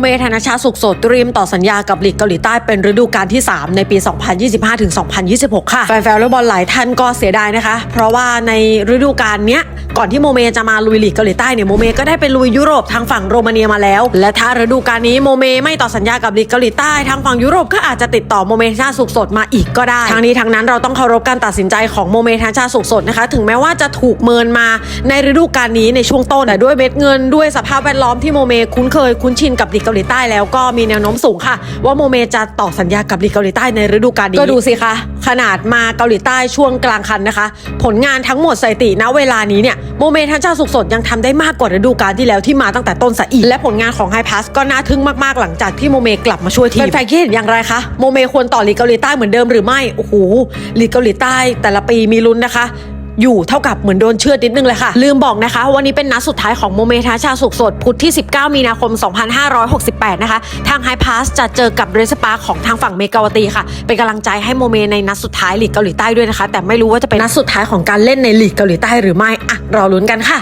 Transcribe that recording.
เมธนชาสุขโสดเตรียมต่อสัญญากับลีกเกาหลีใต้เป็นฤดูกาลที่ 3 ในปี 2025-2026 ค่ะแฟนๆวอลบอลหลายท่านก็เสียดายนะคะ เพราะว่าในฤดูกาลเนี้ยก่อนที่โมเมจะมาลุยลีกเกาหลีใต้เนี่ยโมเมก็ได้ไปลุยยุโรปทางฝั่งโรมาเนียมาแล้ว และถ้าฤดูกาลนี้โมเมไม่ต่อสัญญากับลีกเกาหลีใต้ทางฝั่งยุโรปก็อาจจะติดต่อโมเมชาสุขสดมาอีกก็ได้ทางนี้ทางนั้นเราต้องเคารพการตัดสินใจของโมเมธนชาสุขสดนะคะ ถึงแม้ว่าจะถูกเมินมาในฤดูกาลนี้ในช่วงต้นแต่ด้วยเม็ดเงินด้วยสภาพแวดล้อมที่โมเมคุ้นเคยคุ้นชินกับลีกเกาหลีใต้แล้วก็มีแนวโน้มสูงค่ะ ว่าโมเมจะต่อสัญญากับลีกเกาหลีใต้ในฤดูกาลนี้ก็ดูสิคะขนาดมาเกาหลีใต้ช่วงกลางคันนะคะ ผลงานทั้งหมดสถิติณเวลานี้เนี่ยโมเมทันชาสุขสดยังทำได้มากกว่าฤดูกาลที่แล้วที่มาตั้งแต่ต้นซะอีกและผลงานของไฮพัสก็น่าทึ่งมากๆหลังจากที่โมเมกลับมาช่วยทีมแฟนๆคิดเห็นอย่างไรคะโมเมควรต่อลีกเกาหลีใต้เหมือนเดิมหรือไม่โอ้โหลีกเกาหลีใต้แต่ละปีมีลุ้นนะคะ อยู่เท่ากับเหมือนโดนเชือดนิดนึงเลยค่ะ ลืมบอกนะคะ วันนี้เป็นนัดสุดท้ายของโมเมทาชาสุขสด พุธที่ 19 มีนาคม 2568 นะคะ ทางไฮพาสจะเจอกับเรสปาของทางฝั่งเมกาวตีค่ะ เป็นกำลังใจให้โมเมในนัดสุดท้ายลีกเกาหลีใต้ด้วยนะคะ แต่ไม่รู้ว่าจะเป็นนัดสุดท้ายของการเล่นในลีกเกาหลีใต้หรือไม่อะรอลุ้นกันค่ะ